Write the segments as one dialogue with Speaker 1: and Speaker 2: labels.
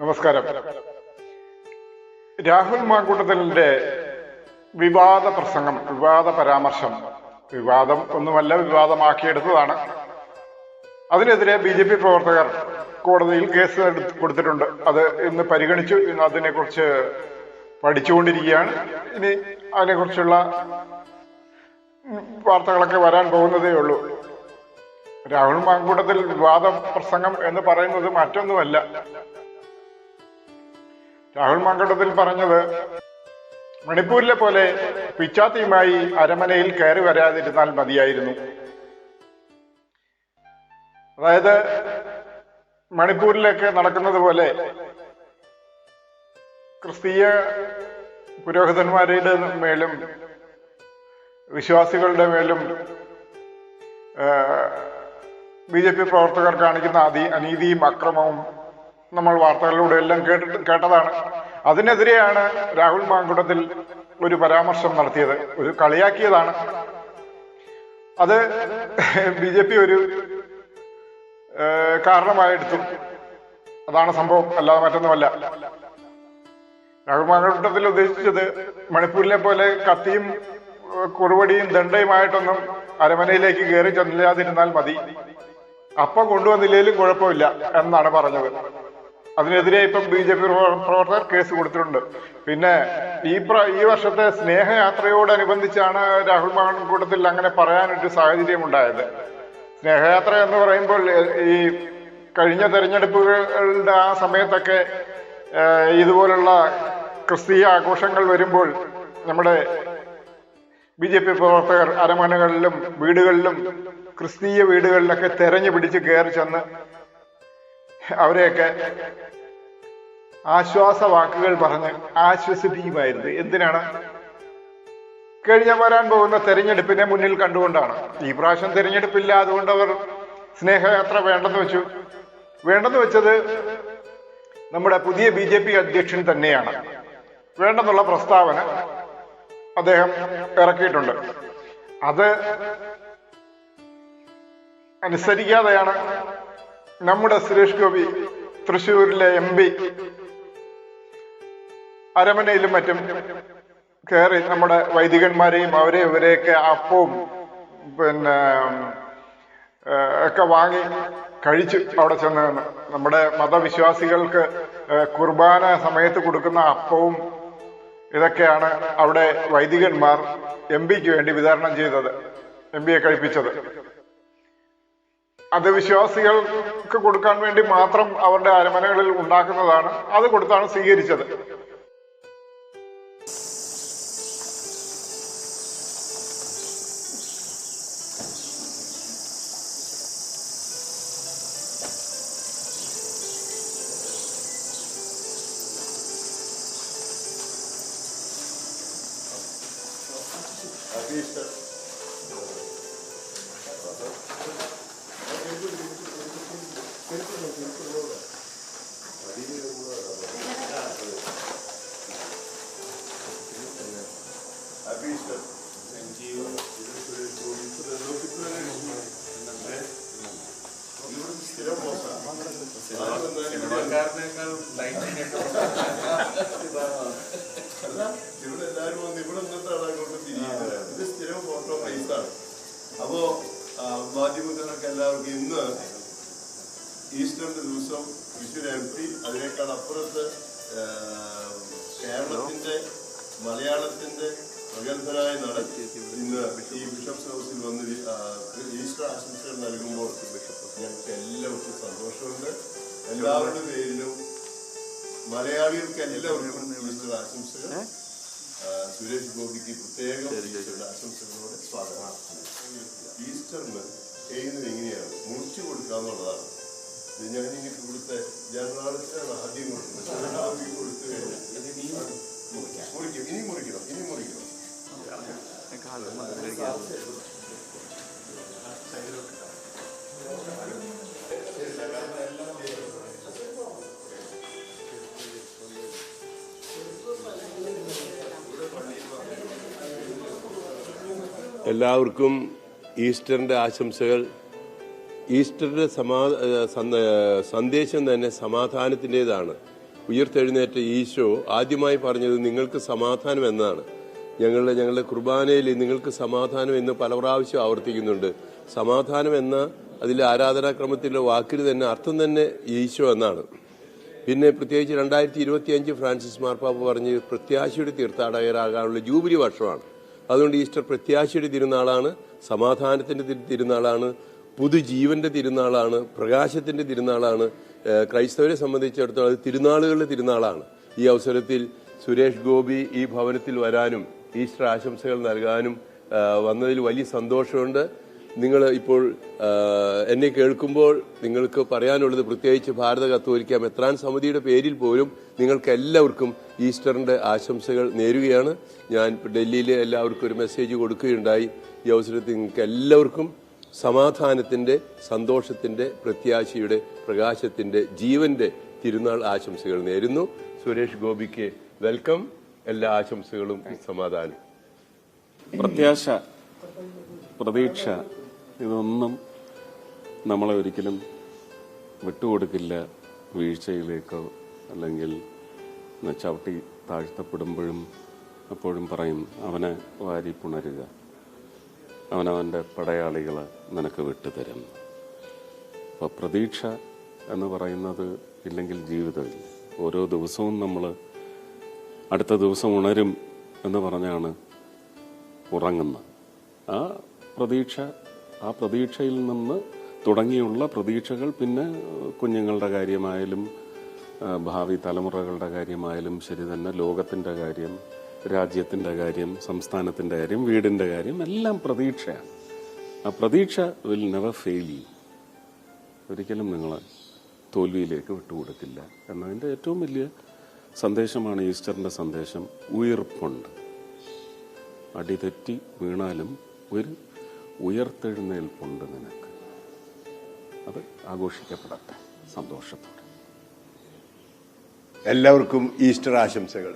Speaker 1: നമസ്കാരം. രാഹുൽ മാങ്കൂട്ടത്തിലിന്റെ വിവാദ പ്രസംഗം വിവാദ പരാമർശം വിവാദം ഒന്നുമല്ല വിവാദമാക്കിയെടുത്തതാണ്. അതിനെതിരെ ബി ജെ പി പ്രവർത്തകർ കോടതിയിൽ കേസ് കൊടുത്തിട്ടുണ്ട്. അത് ഇന്ന് പരിഗണിച്ചു. ഇന്ന് അതിനെക്കുറിച്ച് പഠിച്ചുകൊണ്ടിരിക്കുകയാണ്. ഇനി അതിനെക്കുറിച്ചുള്ള വാർത്തകളൊക്കെ വരാൻ പോകുന്നതേ ഉള്ളൂ. രാഹുൽ മാങ്കൂട്ടത്തിൽ വിവാദ പ്രസംഗം എന്ന് പറയുന്നത് മറ്റൊന്നുമല്ല. രാഹുൽ മങ്കടത്തിൽ പറഞ്ഞത് മണിപ്പൂരിലെ പോലെ പിച്ചാത്തിയുമായി അരമനയിൽ കയറി വരാതിരുന്നാൽ മതിയായിരുന്നു. അതായത് മണിപ്പൂരിലൊക്കെ നടക്കുന്നത് പോലെ ക്രിസ്തീയ പുരോഹിതന്മാരുടെ മേലും വിശ്വാസികളുടെ മേലും ബി ജെ പി പ്രവർത്തകർ കാണിക്കുന്ന അതി അനീതിയും അക്രമവും നമ്മൾ വാർത്തകളിലൂടെ എല്ലാം കേട്ടിട്ട് കേട്ടതാണ്. അതിനെതിരെയാണ് രാഹുൽ മാങ്കുടത്തിൽ ഒരു പരാമർശം നടത്തിയത്. ഒരു കളിയാക്കിയതാണ്. അത് ബി ജെ പി ഒരു കാരണമായെടുത്തു. അതാണ് സംഭവം. അല്ലാതെ മറ്റൊന്നുമല്ല. രാഹുൽ മാങ്കുടത്തിൽ ഉദ്ദേശിച്ചത് മണിപ്പൂരിലെ പോലെ കത്തിയും കുറുവടിയും ദണ്ഡയുമായിട്ടൊന്നും അരമനയിലേക്ക് കയറി ചെല്ലാതിരുന്നാൽ മതി. അപ്പം കൊണ്ടുവന്നില്ലെങ്കിലും കുഴപ്പമില്ല എന്നാണ് പറഞ്ഞത്. അതിനെതിരെ ഇപ്പം ബി ജെ പി പ്രവർത്തകർ കേസ് കൊടുത്തിട്ടുണ്ട്. പിന്നെ ഈ പ്ര ഈ വർഷത്തെ സ്നേഹയാത്രയോടനുബന്ധിച്ചാണ് രാഹുൽ മാങ്കൂട്ടത്തിൽ അങ്ങനെ പറയാനൊരു സാഹചര്യം ഉണ്ടായത് സ്നേഹയാത്ര എന്ന് പറയുമ്പോൾ ഈ കഴിഞ്ഞ തെരഞ്ഞെടുപ്പുകളുടെ ആ സമയത്തൊക്കെ ഇതുപോലുള്ള ക്രിസ്തീയ ആഘോഷങ്ങൾ വരുമ്പോൾ നമ്മുടെ ബി ജെ പി പ്രവർത്തകർ അരമനകളിലും വീടുകളിലും ക്രിസ്തീയ വീടുകളിലൊക്കെ തെരഞ്ഞു പിടിച്ച് കയറി ചെന്ന് അവരെയൊക്കെ ആശ്വാസ വാക്കുകൾ പറഞ്ഞ് ആശ്വസിപ്പിക്കുമായിരുന്നു. എന്തിനാണ്? കഴിഞ്ഞ വരാൻ പോകുന്ന തെരഞ്ഞെടുപ്പിനെ മുന്നിൽ കണ്ടുകൊണ്ടാണ്. ഈ പ്രാവശ്യം തെരഞ്ഞെടുപ്പില്ല അതുകൊണ്ട് അവർ സ്നേഹയാത്ര വേണ്ടെന്ന് വെച്ചു. വേണ്ടെന്ന് വെച്ചത് നമ്മുടെ പുതിയ ബി ജെ പി അധ്യക്ഷൻ തന്നെയാണ്. വേണ്ടെന്നുള്ള പ്രസ്താവന അദ്ദേഹം ഇറക്കിയിട്ടുണ്ട്. അത് അനുസരിക്കാതെയാണ് നമ്മുടെ സുരേഷ് ഗോപി തൃശൂരിലെ എം പി. അരമനയിലും മറ്റും കയറി നമ്മുടെ വൈദികന്മാരെയും അവരെ ഇവരെയൊക്കെ അപ്പവും പിന്നെ ഒക്കെ വാങ്ങി കഴിച്ചു അവിടെ ചെന്ന് നമ്മുടെ മതവിശ്വാസികൾക്ക് കുർബാന സമയത്ത് കൊടുക്കുന്ന അപ്പവും ഇതൊക്കെയാണ് അവിടെ വൈദികന്മാർ എം പിക്ക് വേണ്ടി വിതരണം ചെയ്തത് എം പിയെ കഴിപ്പിച്ചത്. അത് വിശ്വാസികൾക്ക് കൊടുക്കാൻ വേണ്ടി മാത്രം അവരുടെ അരമനകളിൽ ഉണ്ടാക്കുന്നതാണ്. അത് കൊടുത്താണ് സ്വീകരിച്ചത്.
Speaker 2: ഇവിടെ മലയാളത്തിന്റെ പ്രഗത്ഭനായ നടൻ ഇന്ന് ഈ ബിഷപ്സ് ഹൗസിൽ വന്ന് ഈസ്റ്റർ ആശംസകൾ നൽകുമ്പോൾ ഞങ്ങൾക്ക് എല്ലാവർക്കും സന്തോഷമുണ്ട്. എല്ലാവരുടെ പേരിലും മലയാളികൾക്ക് എല്ലാവർക്കും ഈസ്റ്റർ ആശംസകൾ. സുരേഷ് ഗോപിക്ക് പ്രത്യേകം ഈസ്റ്റർ ആശംസകളോടെ സ്വാഗതം. ഈസ്റ്ററിന് ചെയ്യുന്നത് എങ്ങനെയാണ്? മുറിച്ചു കൊടുക്കുക എന്നുള്ളതാണ്. ഞാൻ ഇങ്ങനെ ഇവിടുത്തെ ജനറാളിച്ചാണ് ആദ്യം കൊടുക്കുന്നത് കൊടുത്തു. കഴിഞ്ഞാൽ മുറിക്കും ഇനി മുറിക്കണം ഇനി മുറിക്കണം
Speaker 3: എല്ലാവർക്കും ഈസ്റ്ററിന്റെ ആശംസകൾ. ഈസ്റ്ററിന്റെ സമാ സന്ദേശം തന്നെ സമാധാനത്തിന്റെതാണ്.
Speaker 2: ഉയർത്തെഴുന്നേറ്റ ഈശോ ആദ്യമായി പറഞ്ഞത് നിങ്ങൾക്ക് സമാധാനം എന്നാണ്. ഞങ്ങളുടെ ഞങ്ങളുടെ കുർബാനയിൽ നിങ്ങൾക്ക് സമാധാനം എന്ന് പല പ്രാവശ്യം ആവർത്തിക്കുന്നുണ്ട്. സമാധാനം എന്ന അതിൽ ആരാധനാക്രമത്തിലെ വാക്കിന് തന്നെ അർത്ഥം തന്നെ ഈശോ എന്നാണ്. പിന്നെ പ്രത്യേകിച്ച് രണ്ടായിരത്തി ഇരുപത്തി അഞ്ച് ഫ്രാൻസിസ് മാർപ്പാപ്പ പറഞ്ഞ് പ്രത്യാശയുടെ തീർത്ഥാടകരാകാനുള്ള ജൂബിലി വർഷമാണ്. അതുകൊണ്ട് ഈസ്റ്റർ പ്രത്യാശയുടെ തിരുനാളാണ് സമാധാനത്തിന്റെ തിരു- തിരുനാളാണ് പുതുജീവന്റെ തിരുനാളാണ് പ്രകാശത്തിന്റെ തിരുനാളാണ് ക്രൈസ്തവരെ സംബന്ധിച്ചിടത്തോളം അത് തിരുനാളുകളുടെ തിരുനാളാണ്. ഈ അവസരത്തിൽ സുരേഷ് ഗോപി ഈ ഭവനത്തിൽ വരാനും ഈസ്റ്റർ ആശംസകൾ നൽകാനും വന്നതിൽ വലിയ സന്തോഷമുണ്ട്. നിങ്ങൾ ഇപ്പോൾ എന്നെ കേൾക്കുമ്പോൾ നിങ്ങൾക്ക് പറയാനുള്ളത് പ്രത്യേകിച്ച് ഭാരത കത്തോലിക്ക മെത്രാൻ സമിതിയുടെ പേരിൽ പോലും നിങ്ങൾക്ക് എല്ലാവർക്കും ഈസ്റ്ററിന്റെ ആശംസകൾ നേരുകയാണ്. ഞാൻ ഡൽഹിയിലെ എല്ലാവർക്കും ഒരു മെസ്സേജ് കൊടുക്കുകയുണ്ടായി. ഈ അവസരത്തിൽ നിങ്ങൾക്ക് എല്ലാവർക്കും സമാധാനത്തിന്റെ സന്തോഷത്തിന്റെ പ്രത്യാശയുടെ പ്രകാശത്തിന്റെ ജീവന്റെ തിരുനാൾ ആശംസകൾ നേരുന്നു. സുരേഷ് ഗോപിക്ക് വെൽക്കം. എല്ലാ ആശംസകളും സമാധാനം.
Speaker 4: പ്രത്യാശ പ്രതീക്ഷ ഇതൊന്നും നമ്മളെ ഒരിക്കലും വിട്ടുകൊടുക്കില്ല വീഴ്ചയിലേക്കോ അല്ലെങ്കിൽ ചവിട്ടി താഴ്ത്തപ്പെടുമ്പോഴും അപ്പോഴും പറയും അവനെ വാരി പുണരുക. അവനവന്റെ പടയാളികൾ നിനക്ക് വിട്ടുതരും. അപ്പോൾ പ്രതീക്ഷ എന്ന് പറയുന്നത് ഇല്ലെങ്കിൽ ജീവിതമില്ല. ഓരോ ദിവസവും നമ്മൾ അടുത്ത ദിവസം ഉണരും എന്ന് പറഞ്ഞാണ് ഉറങ്ങുന്നത്. ആ പ്രതീക്ഷ ആ പ്രതീക്ഷയിൽ നിന്ന് തുടങ്ങിയുള്ള പ്രതീക്ഷകൾ പിന്നെ കുഞ്ഞുങ്ങളുടെ കാര്യമായാലും ഭാവി തലമുറകളുടെ കാര്യമായാലും ശരി തന്നെ ലോകത്തിന്റെ കാര്യം രാജ്യത്തിന്റെ കാര്യം സംസ്ഥാനത്തിന്റെ കാര്യം വീടിന്റെ കാര്യം എല്ലാം പ്രതീക്ഷയാണ്. ആ പ്രതീക്ഷ വിൽ നെവർ ഫെയിൽ യു ഒരിക്കലും നിങ്ങൾ തോൽവിയിലേക്ക് വിട്ടുകൊടുക്കില്ല. എന്നതിന്റെ ഏറ്റവും വലിയ സന്ദേശമാണ് ഈസ്റ്ററിന്റെ സന്ദേശം ഉയർപ്പുണ്ട്. അടിതെറ്റി വീണാലും ഒരു ഉയർത്തെഴുന്നേൽപ്പുണ്ട് നിനക്ക്. അത് ആഘോഷിക്കപ്പെടട്ടെ. സന്തോഷത്തോടെ.
Speaker 2: എല്ലാവർക്കും ഈസ്റ്റർ ആശംസകൾ.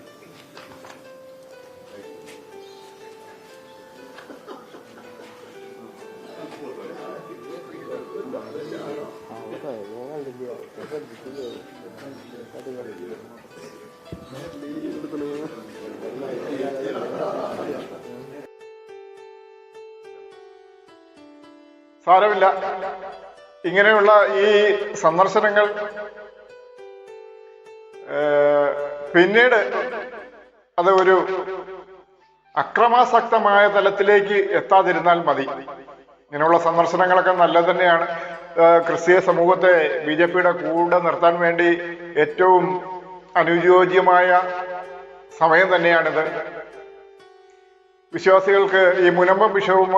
Speaker 1: സാരമില്ല ഇങ്ങനെയുള്ള ഈ സന്ദർശനങ്ങൾ പിന്നീട് അത് ഒരു അക്രമാസക്തമായ തലത്തിലേക്ക് എത്താതിരുന്നാൽ മതി. ഇങ്ങനെയുള്ള സന്ദർശനങ്ങളൊക്കെ നല്ലത് തന്നെയാണ്. ക്രിസ്തീയ സമൂഹത്തെ ബി ജെ പിയുടെ കൂടെ നിർത്താൻ വേണ്ടി ഏറ്റവും അനുയോജ്യമായ സമയം തന്നെയാണിത്. വിശ്വാസികൾക്ക് ഈ മുനമ്പം വിഷയവും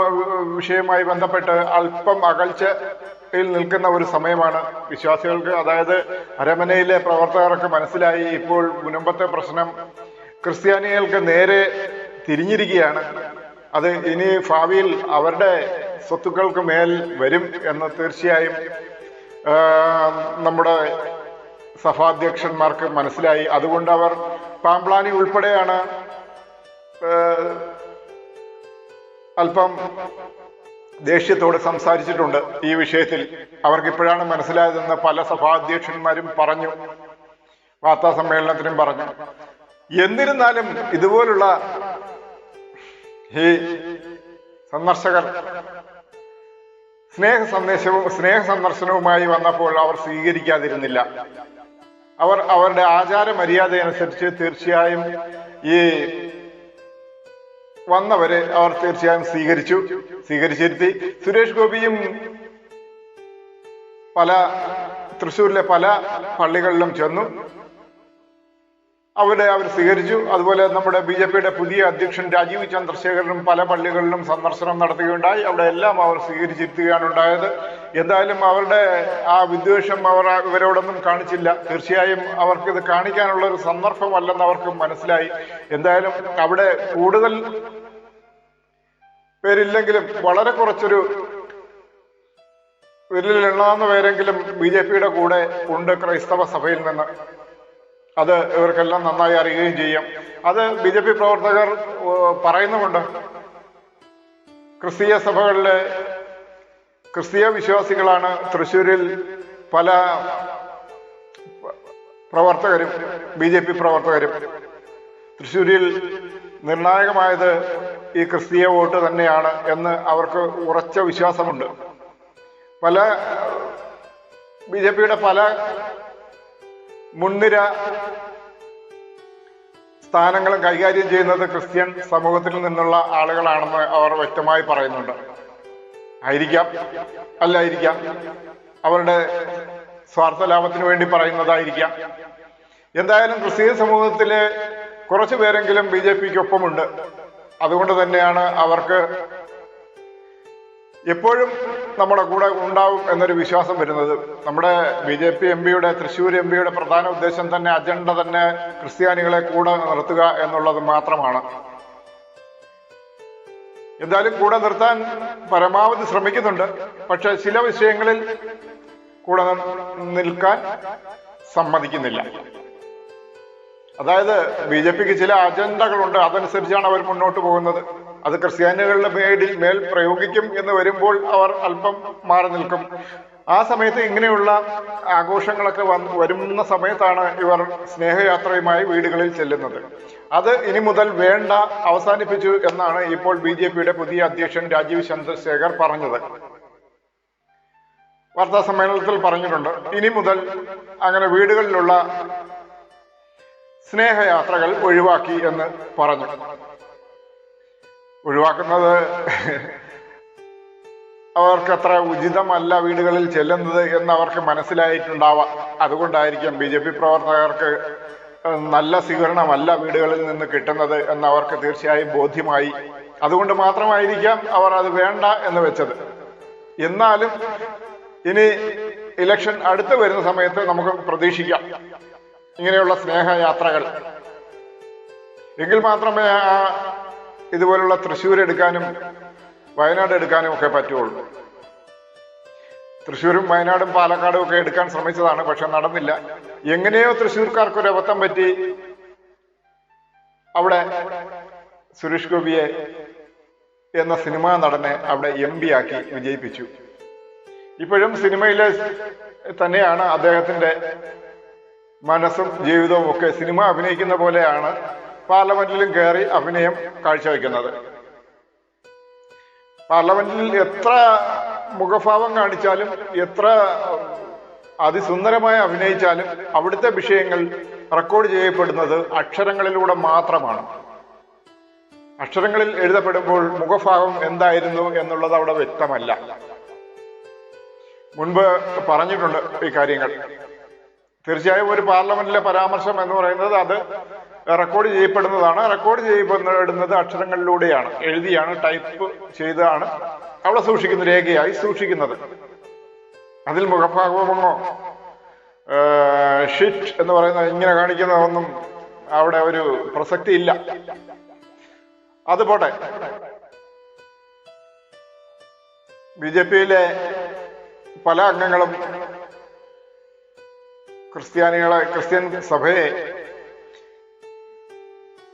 Speaker 1: വിഷയവുമായി ബന്ധപ്പെട്ട് അല്പം അകൽച്ചയിൽ നിൽക്കുന്ന ഒരു സമയമാണ് വിശ്വാസികൾക്ക്. അതായത് അരമനയിലെ പ്രവർത്തകർക്ക് മനസ്സിലായി ഇപ്പോൾ മുനമ്പത്തെ പ്രശ്നം ക്രിസ്ത്യാനികൾക്ക് നേരെ തിരിഞ്ഞിരിക്കുകയാണ്. അത് ഇനി ഭാവിയിൽ അവരുടെ സ്വത്തുക്കൾക്ക് മേൽ വരും എന്ന് തീർച്ചയായും നമ്മുടെ സഭാധ്യക്ഷന്മാർക്ക് മനസ്സിലായി. അതുകൊണ്ട് അവർ പാമ്പ്ലാനി ഉൾപ്പെടെയാണ് അല്പം ദേഷ്യത്തോട് സംസാരിച്ചിട്ടുണ്ട് ഈ വിഷയത്തിൽ. അവർക്ക് ഇപ്പോഴാണ് മനസ്സിലായതെന്ന് പല സഭാധ്യക്ഷന്മാരും പറഞ്ഞു. വാർത്താ സമ്മേളനത്തിനും പറഞ്ഞു. എന്നിരുന്നാലും ഇതുപോലുള്ള ഈ സന്ദർശകർ സ്നേഹ സന്ദേശവും സ്നേഹ സന്ദർശനവുമായി വന്നപ്പോൾ അവർ സ്വീകരിക്കാതിരുന്നില്ല. അവർ അവരുടെ ആചാര മര്യാദ അനുസരിച്ച് തീർച്ചയായും ഈ വന്നവരെ അവർ തീർച്ചയായും സ്വീകരിച്ചു. സ്വീകരിച്ചിരുത്തി. സുരേഷ് ഗോപിയും പല തൃശ്ശൂരിലെ പല പള്ളികളിലും ചെന്നു. അവിടെ അവർ സ്വീകരിച്ചു. അതുപോലെ നമ്മുടെ ബി ജെ പിയുടെ പുതിയ അധ്യക്ഷൻ രാജീവ് ചന്ദ്രശേഖരനും പല പള്ളികളിലും സന്ദർശനം നടത്തുകയുണ്ടായി. അവിടെ എല്ലാം അവർ സ്വീകരിച്ചിരുത്തുകയാണ് ഉണ്ടായത്. എന്തായാലും അവരുടെ ആ വിദ്വേഷം അവർ ഇവരോടൊന്നും കാണിച്ചില്ല. തീർച്ചയായും അവർക്ക് ഇത് കാണിക്കാനുള്ള ഒരു സന്ദർഭമല്ലെന്ന് അവർക്ക് മനസ്സിലായി. എന്തായാലും അവിടെ കൂടുതൽ പേരില്ലെങ്കിലും വളരെ കുറച്ചൊരു വിരലിൽ എണ്ണാവുന്ന പേരെങ്കിലും ബി ജെ പിയുടെ കൂടെ ഉണ്ട് ക്രൈസ്തവ സഭയിൽ നിന്ന്. അത് ഇവർക്കെല്ലാം നന്നായി അറിയുകയും ചെയ്യും. അത് ബി ജെ പി പ്രവർത്തകർ പറയുന്നുമുണ്ട്. ക്രിസ്തീയ സഭകളിലെ ക്രിസ്തീയ വിശ്വാസികളാണ് തൃശ്ശൂരിൽ പല പ്രവർത്തകരും ബി ജെ പി പ്രവർത്തകരും. തൃശ്ശൂരിൽ നിർണായകമായത് ഈ ക്രിസ്തീയ വോട്ട് തന്നെയാണ് എന്ന് അവർക്ക് ഉറച്ച വിശ്വാസമുണ്ട്. പല ബി ജെ പിയുടെ പല മുൻനിര സ്ഥാനങ്ങളും കൈകാര്യം ചെയ്യുന്നത് ക്രിസ്ത്യൻ സമൂഹത്തിൽ നിന്നുള്ള ആളുകളാണെന്ന് അവർ വ്യക്തമായി പറയുന്നുണ്ട്. ആയിരിക്കാം അല്ലായിരിക്കാം. അവരുടെ സ്വാർത്ഥ ലാഭത്തിന് വേണ്ടി പറയുന്നതായിരിക്കാം. എന്തായാലും ക്രിസ്ത്യൻ സമൂഹത്തിലെ കുറച്ചു പേരെങ്കിലും ബി ജെ പിക്ക് ഒപ്പമുണ്ട് അതുകൊണ്ട് തന്നെയാണ് അവർക്ക് എപ്പോഴും നമ്മുടെ കൂടെ ഉണ്ടാവും എന്നൊരു വിശ്വാസം വരുന്നത്. നമ്മുടെ ബി ജെ പി എം പിയുടെ തൃശ്ശൂർ എം പിയുടെ പ്രധാന ഉദ്ദേശം തന്നെ അജണ്ട തന്നെ ക്രിസ്ത്യാനികളെ കൂടെ നിർത്തുക എന്നുള്ളത് മാത്രമാണ്. എന്തായാലും കൂടെ നിർത്താൻ പരമാവധി ശ്രമിക്കുന്നുണ്ട്. പക്ഷെ ചില വിഷയങ്ങളിൽ കൂടെ നിൽക്കാൻ സമ്മതിക്കുന്നില്ല. അതായത് ബി ജെ പിക്ക് ചില അജണ്ടകളുണ്ട്. അതനുസരിച്ചാണ് അവർ മുന്നോട്ട് പോകുന്നത്. അത് ക്രിസ്ത്യാനികളുടെ മേടിൽ മേൽ പ്രയോഗിക്കും എന്ന് വരുമ്പോൾ അവർ അല്പം മാറി നിൽക്കും. ആ സമയത്ത് ഇങ്ങനെയുള്ള ആഘോഷങ്ങളൊക്കെ വന്ന് വരുന്ന സമയത്താണ് ഇവർ സ്നേഹയാത്രയുമായി വീടുകളിൽ ചെല്ലുന്നത്. അത് ഇനി മുതൽ വേണ്ട അവസാനിപ്പിച്ചു എന്നാണ് ഇപ്പോൾ ബി പുതിയ അധ്യക്ഷൻ രാജീവ് ചന്ദ്രശേഖർ പറഞ്ഞത്. വാർത്താ സമ്മേളനത്തിൽ പറഞ്ഞിട്ടുണ്ട്. ഇനി മുതൽ അങ്ങനെ വീടുകളിലുള്ള സ്നേഹയാത്രകൾ ഒഴിവാക്കി എന്ന് പറഞ്ഞു. ഒഴിവാക്കുന്നത്. അവർക്ക് അത്ര ഉചിതമല്ല വീടുകളിൽ ചെല്ലുന്നത് എന്ന് അവർക്ക് മനസ്സിലായിട്ടുണ്ടാവാം. അതുകൊണ്ടായിരിക്കും ബി ജെ പി പ്രവർത്തകർക്ക് നല്ല സ്വീകരണമല്ല വീടുകളിൽ നിന്ന് കിട്ടുന്നത് എന്ന് അവർക്ക് തീർച്ചയായും ബോധ്യമായി. അതുകൊണ്ട് മാത്രമായിരിക്കാം അവർ അത് വേണ്ട എന്ന് വെച്ചത്. എന്നാലും ഇനി ഇലക്ഷൻ അടുത്ത് വരുന്ന സമയത്ത് നമുക്ക് പ്രതീക്ഷിക്കാം. ഇങ്ങനെയുള്ള സ്നേഹയാത്രകൾ. എങ്കിൽ മാത്രമേ ആ ഇതുപോലുള്ള തൃശ്ശൂർ എടുക്കാനും വയനാട് എടുക്കാനും ഒക്കെ പറ്റുള്ളൂ. തൃശ്ശൂരും വയനാടും പാലക്കാടും ഒക്കെ എടുക്കാൻ ശ്രമിച്ചതാണ് പക്ഷെ നടന്നില്ല. എങ്ങനെയോ തൃശ്ശൂർക്കാർക്ക് ഒരു അബദ്ധം പറ്റി. അവിടെ സുരേഷ് ഗോപിയെ എന്ന സിനിമാ നടനെ അവിടെ എം പി ആക്കി വിജയിപ്പിച്ചു. ഇപ്പോഴും സിനിമയിലെ തന്നെയാണ് അദ്ദേഹത്തിന്റെ മനസ്സും ജീവിതവും ഒക്കെ സിനിമ അഭിനയിക്കുന്ന പോലെയാണ്. പാർലമെന്റിലും കയറി അഭിനയം കാഴ്ചവെക്കുന്നത്. പാർലമെന്റിൽ എത്ര മുഖഭാവം കാണിച്ചാലും എത്ര അതിസുന്ദരമായി അഭിനയിച്ചാലും അവിടുത്തെ വിഷയങ്ങൾ റെക്കോർഡ് ചെയ്യപ്പെടുന്നത് അക്ഷരങ്ങളിലൂടെ മാത്രമാണ്. അക്ഷരങ്ങളിൽ എഴുതപ്പെടുമ്പോൾ മുഖഭാവം എന്തായിരുന്നു എന്നുള്ളത് അവിടെ വ്യക്തമല്ല. മുൻപ് പറഞ്ഞിട്ടുണ്ട് ഈ കാര്യങ്ങൾ. തീർച്ചയായും ഒരു പാർലമെന്റിലെ പരാമർശം എന്ന് പറയുന്നത് അത് റെക്കോർഡ് ചെയ്യപ്പെടുന്നതാണ്. റെക്കോർഡ് ചെയ്യപ്പെടുന്നത് അക്ഷരങ്ങളിലൂടെയാണ്. എഴുതിയാണ് ടൈപ്പ് ചെയ്താണ്. അവിടെ സൂക്ഷിക്കുന്ന രേഖയായി സൂക്ഷിക്കുന്നത്. അതിൽ മുഖഭാവമോ ഷിറ്റ് എന്ന് പറയുന്ന ഇങ്ങനെ കാണിക്കുന്ന ഒന്നും അവിടെ ഒരു പ്രസക്തി ഇല്ല. അത് പോട്ടെ. ബി ജെ പിയിലെ പല അംഗങ്ങളും ക്രിസ്ത്യാനികളെ ക്രിസ്ത്യൻ സഭയെ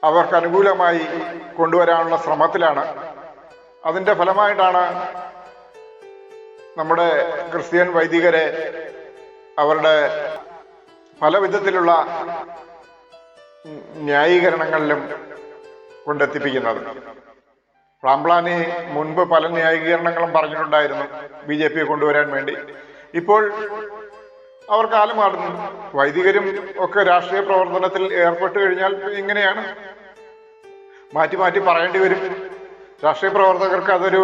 Speaker 1: അവർക്ക് അനുകൂലമായി കൊണ്ടുവരാനുള്ള ശ്രമത്തിലാണ്. അതിന്റെ ഫലമായിട്ടാണ് നമ്മുടെ ക്രിസ്ത്യൻ വൈദികരെ അവരുടെ പല വിധത്തിലുള്ള ന്യായീകരണങ്ങളിലും കൊണ്ടെത്തിപ്പിക്കുന്നത്. റാംപ്ലാനി മുൻപ് പല ന്യായീകരണങ്ങളും പറഞ്ഞിട്ടുണ്ടായിരുന്നു. ബി ജെ പിയെ കൊണ്ടുവരാൻ വേണ്ടി. ഇപ്പോൾ അവർ കാലം മാറുന്നു. വൈദികരും ഒക്കെ രാഷ്ട്രീയ പ്രവർത്തനത്തിൽ ഏർപ്പെട്ട് കഴിഞ്ഞാൽ ഇങ്ങനെയാണ്. മാറ്റി മാറ്റി പറയേണ്ടി വരും. രാഷ്ട്രീയ പ്രവർത്തകർക്ക് അതൊരു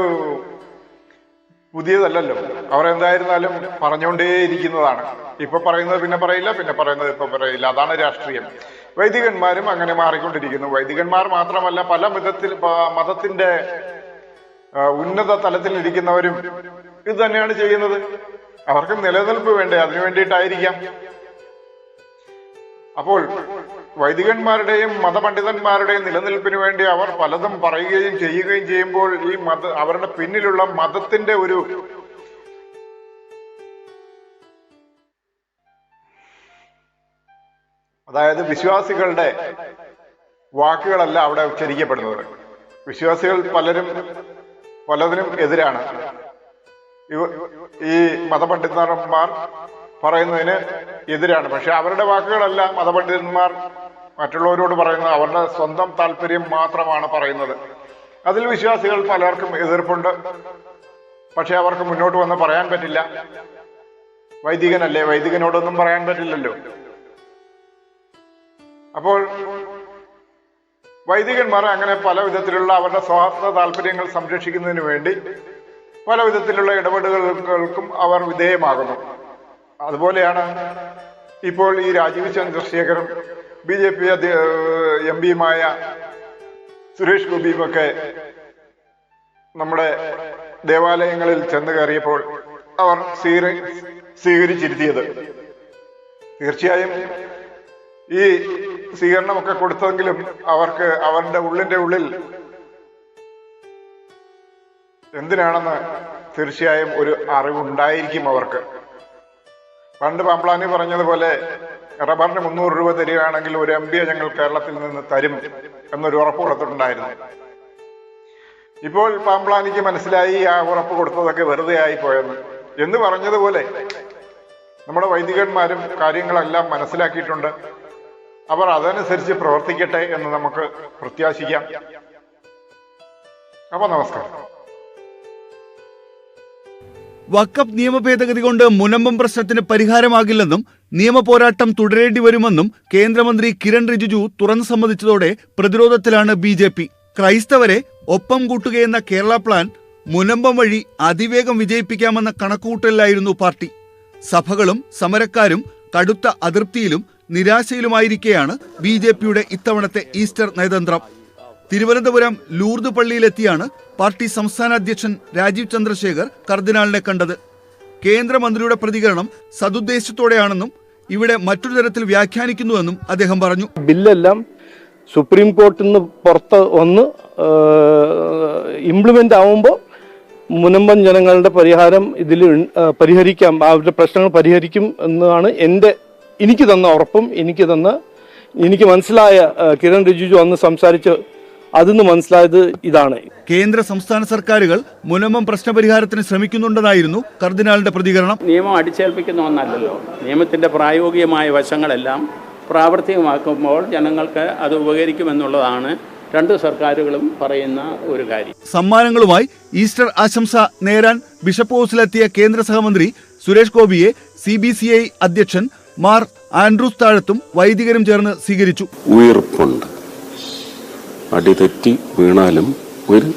Speaker 1: പുതിയതല്ലല്ലോ. അവർ എന്തായിരുന്നാലും പറഞ്ഞുകൊണ്ടേയിരിക്കുന്നതാണ്. ഇപ്പൊ പറയുന്നത് പിന്നെ പറയില്ല പിന്നെ പറയുന്നത് ഇപ്പൊ പറയില്ല. അതാണ് രാഷ്ട്രീയം. വൈദികന്മാരും അങ്ങനെ മാറിക്കൊണ്ടിരിക്കുന്നു. വൈദികന്മാർ മാത്രമല്ല പല വിധത്തിൽ മതത്തിന്റെ ഉന്നത തലത്തിൽ ഇരിക്കുന്നവരും ഇത് തന്നെയാണ് ചെയ്യുന്നത്. അവർക്ക് നിലനിൽപ്പ് വേണ്ടേ? അതിനു വേണ്ടിയിട്ടായിരിക്കാം. അപ്പോൾ വൈദികന്മാരുടെയും മതപണ്ഡിതന്മാരുടെയും നിലനിൽപ്പിന് വേണ്ടി അവർ പലതും പറയുകയും ചെയ്യുകയും ചെയ്യുമ്പോൾ ഈ മത അവരുടെ പിന്നിലുള്ള മതത്തിന്റെ ഒരു അതായത് വിശ്വാസികളുടെ വാക്കുകളല്ല അവിടെ ഉച്ചരിക്കപ്പെടുന്നത്. വിശ്വാസികൾ പലരും പലതിനും എതിരാണ്. ഈ മതപണ്ഡിതന്മാർ പറയുന്നതിന് എതിരാണ്. പക്ഷെ അവരുടെ വാക്കുകളല്ല മതപണ്ഡിതന്മാർ മറ്റുള്ളവരോട് പറയുന്നത്. അവരുടെ സ്വന്തം താല്പര്യം മാത്രമാണ് പറയുന്നത്. അതിൽ വിശ്വാസികൾ പലർക്കും എതിർപ്പുണ്ട്. പക്ഷെ അവർക്ക് മുന്നോട്ട് വന്ന് പറയാൻ പറ്റില്ല. വൈദികനല്ലേ? വൈദികനോടൊന്നും പറയാൻ പറ്റില്ലല്ലോ. അപ്പോൾ വൈദികന്മാർ അങ്ങനെ പല വിധത്തിലുള്ള അവരുടെ സ്വാർത്ഥ താല്പര്യങ്ങൾ സംരക്ഷിക്കുന്നതിന് വേണ്ടി പല വിധത്തിലുള്ള ഇടപെടലുകൾക്കും അവർ വിധേയമാകുന്നു. അതുപോലെയാണ് ഇപ്പോൾ ഈ രാജീവ് ചന്ദ്രശേഖരും ബി ജെ പി എം പിയുമായ സുരേഷ് ഗോപിയുമൊക്കെ നമ്മുടെ ദേവാലയങ്ങളിൽ ചെന്ന് കയറിയപ്പോൾ അവർ സ്വീകരി സ്വീകരിച്ചിരുത്തിയത്. തീർച്ചയായും ഈ സ്വീകരണമൊക്കെ കൊടുത്തെങ്കിലും അവർക്ക് അവരുടെ ഉള്ളിന്റെ ഉള്ളിൽ എന്തിനാണെന്ന് തീർച്ചയായും ഒരു അറിവുണ്ടായിരിക്കും അവർക്ക്. പണ്ട് പാമ്പ്ലാനി പറഞ്ഞതുപോലെ റബ്ബറിന് മുന്നൂറ് രൂപ തരികയാണെങ്കിൽ ഒരു എം പിയെ ഞങ്ങൾ കേരളത്തിൽ നിന്ന് തരും എന്നൊരു ഉറപ്പ് കൊടുത്തിട്ടുണ്ടായിരുന്നു. ഇപ്പോൾ പാമ്പ്ലാനിക്ക് മനസ്സിലായി ആ ഉറപ്പ് കൊടുത്തതൊക്കെ വെറുതെ ആയി പോയെന്ന് എന്ന് പറഞ്ഞതുപോലെ നമ്മുടെ വൈദികന്മാരും കാര്യങ്ങളെല്ലാം മനസ്സിലാക്കിയിട്ടുണ്ട്. അവർ അതനുസരിച്ച് പ്രവർത്തിക്കട്ടെ എന്ന് നമുക്ക് പ്രത്യാശിക്കാം. അപ്പൊ നമസ്കാരം.
Speaker 5: വക്കഫ് നിയമ ഭേദഗതി കൊണ്ട് മുനമ്പം പ്രശ്നത്തിന് പരിഹാരമാകില്ലെന്നും നിയമ പോരാട്ടം തുടരേണ്ടി വരുമെന്നും കേന്ദ്രമന്ത്രി കിരൺ റിജിജു തുറന്നു സമ്മതിച്ചതോടെ പ്രതിരോധത്തിലാണ് ബി ജെ പി. ക്രൈസ്തവരെ ഒപ്പം കൂട്ടുകയെന്ന കേരള പ്ലാൻ മുനമ്പം വഴി അതിവേഗം വിജയിപ്പിക്കാമെന്ന കണക്കുകൂട്ടലിലായിരുന്നു പാർട്ടി. സഭകളും സമരക്കാരും കടുത്ത അതൃപ്തിയിലും നിരാശയിലുമായിരിക്കെയാണ് ബി ജെ പിയുടെ ഇത്തവണത്തെ ഈസ്റ്റർ നയതന്ത്രം. തിരുവനന്തപുരം ലൂർദ് പള്ളിയിലെത്തിയാണ് പാർട്ടി സംസ്ഥാന അധ്യക്ഷൻ രാജീവ് ചന്ദ്രശേഖർ കർദിനാളിനെ കണ്ടത്. കേന്ദ്രമന്ത്രിയുടെ പ്രതികരണം സതുദ്ദേശത്തോടെയാണെന്നും ഇവിടെ മറ്റൊരു തരത്തിൽ വ്യാഖ്യാനിക്കുന്നുവെന്നും അദ്ദേഹം പറഞ്ഞു.
Speaker 6: ബില്ലെല്ലാം സുപ്രീം കോർട്ടിൽ നിന്ന് പുറത്ത് വന്ന് ഇംപ്ലിമെന്റ് ആവുമ്പോൾ മുനമ്പൻ ജനങ്ങളുടെ പരിഹാരം ഇതിൽ പരിഹരിക്കാം. അവരുടെ പ്രശ്നങ്ങൾ പരിഹരിക്കും എന്നാണ് എന്റെ എനിക്ക് തന്ന ഉറപ്പും എനിക്ക് തന്ന എനിക്ക് മനസ്സിലായ കിരൺ റിജിജു അന്ന് സംസാരിച്ച് അതിന്ന് മനസ്സിലായത് ഇതാണ്.
Speaker 5: കേന്ദ്ര സംസ്ഥാന സർക്കാരുകൾ മുനമം പ്രശ്നപരിഹാരത്തിന് ശ്രമിക്കുന്നുണ്ടെന്നായിരുന്നു കർദിനാളിന്റെ പ്രതികരണം.
Speaker 7: നിയമം അടിച്ചേൽപ്പിക്കുന്ന ഒന്നല്ലല്ലോ. നിയമത്തിന്റെ പ്രായോഗികമായ വശങ്ങളെല്ലാം പ്രാവർത്തികമാക്കുമ്പോൾ ജനങ്ങൾക്ക് അത് ഉപകരിക്കുമെന്നുള്ളതാണ് രണ്ട് സർക്കാരുകളും പറയുന്ന ഒരു കാര്യം.
Speaker 5: സമ്മാനങ്ങളുമായി ഈസ്റ്റർ ആശംസ നേരാൻ ബിഷപ്പ് ഹൗസിലെത്തിയ കേന്ദ്ര സഹമന്ത്രി സുരേഷ് ഗോപിയെ സി ബി സി ഐ അധ്യക്ഷൻ മാർ ആൻഡ്രൂസ് താഴത്തും വൈദികരും ചേർന്ന് സ്വീകരിച്ചു.
Speaker 4: ഉയർപ്പുണ്ട്. അടിതെറ്റി വീണാലും ഒരു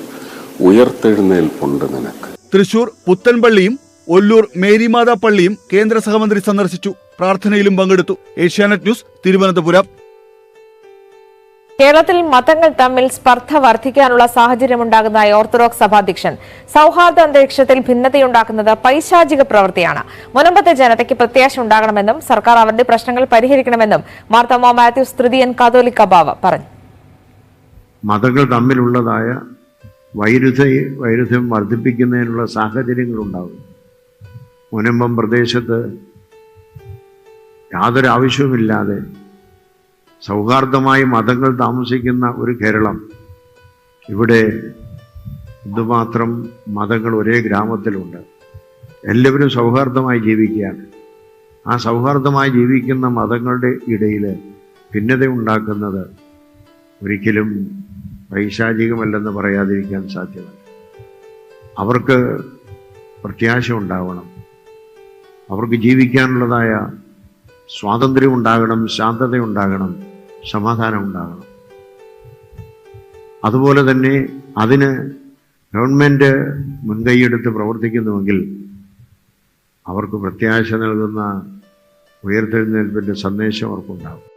Speaker 4: ഉയർത്തെഴുന്നേൽപ്പുണ്ട് നിനക്ക്.
Speaker 5: തൃശൂർ പുത്തൻപള്ളിയും ഒല്ലൂർ മേരിമാതാ പള്ളിയും കേന്ദ്ര സഹമന്ത്രി സന്ദർശിച്ചു. പ്രാർത്ഥനയിലും പങ്കെടുത്തു. ഏഷ്യാനെറ്റ് ന്യൂസ് തിരുവനന്തപുരം.
Speaker 8: കേരളത്തിൽ മതങ്ങൾ തമ്മിൽ സ്പർദ്ധ വർദ്ധിക്കാനുള്ള സാഹചര്യമുണ്ടാകുന്നതായി ഓർത്തഡോക്സ് സഭാധ്യക്ഷൻ സൌഹാർദ്ദ അന്തരീക്ഷത്തിൽ ഭിന്നതയുണ്ടാക്കുന്നത് പൈശാചിക പ്രവൃത്തിയാണ്. മുനമ്പത്തെ ജനതയ്ക്ക് പ്രത്യാശ ഉണ്ടാകണമെന്നും സർക്കാർ അവരുടെ പ്രശ്നങ്ങൾ പരിഹരിക്കണമെന്നും മാർത്തമ മാത്യൂസ് തൃതീയൻ കാതോലിക്ക ബാവ പറഞ്ഞു.
Speaker 9: മതങ്ങൾ തമ്മിലുള്ളതായ വൈരുദ്ധ വൈരുദ്ധ്യം വർദ്ധിപ്പിക്കുന്നതിനുള്ള സാഹചര്യങ്ങളുണ്ടാകും. മുനമ്പം പ്രദേശത്ത് യാതൊരു ആവശ്യവുമില്ലാതെ സൗഹാർദ്ദമായി മതങ്ങൾ താമസിക്കുന്ന ഒരു കേരളം. ഇവിടെ എന്തുമാത്രം മതങ്ങൾ ഒരേ ഗ്രാമത്തിലുണ്ട്. എല്ലാവരും സൗഹാർദ്ദമായി ജീവിക്കുകയാണ്. ആ സൗഹാർദ്ദമായി ജീവിക്കുന്ന മതങ്ങളുടെ ഇടയിൽ ഭിന്നത ഉണ്ടാക്കുന്നത് ഒരിക്കലും പൈശാചികമല്ലെന്ന് പറയാതിരിക്കാൻ സാധ്യമല്ല അവർക്ക് പ്രത്യാശ ഉണ്ടാവണം അവർക്ക് ജീവിക്കാനുള്ളതായ സ്വാതന്ത്ര്യം ഉണ്ടാകണം ശാന്തത ഉണ്ടാകണം സമാധാനം ഉണ്ടാകണം അതുപോലെ തന്നെ അതിന് ഗവൺമെന്റ് മുൻകൈയെടുത്ത് പ്രവർത്തിക്കുന്നുവെങ്കിൽ അവർക്ക് പ്രത്യാശ നൽകുന്ന ഉയർത്തെഴുന്നേൽപ്പിന്റെ സന്ദേശം അവർക്കുണ്ടാകും.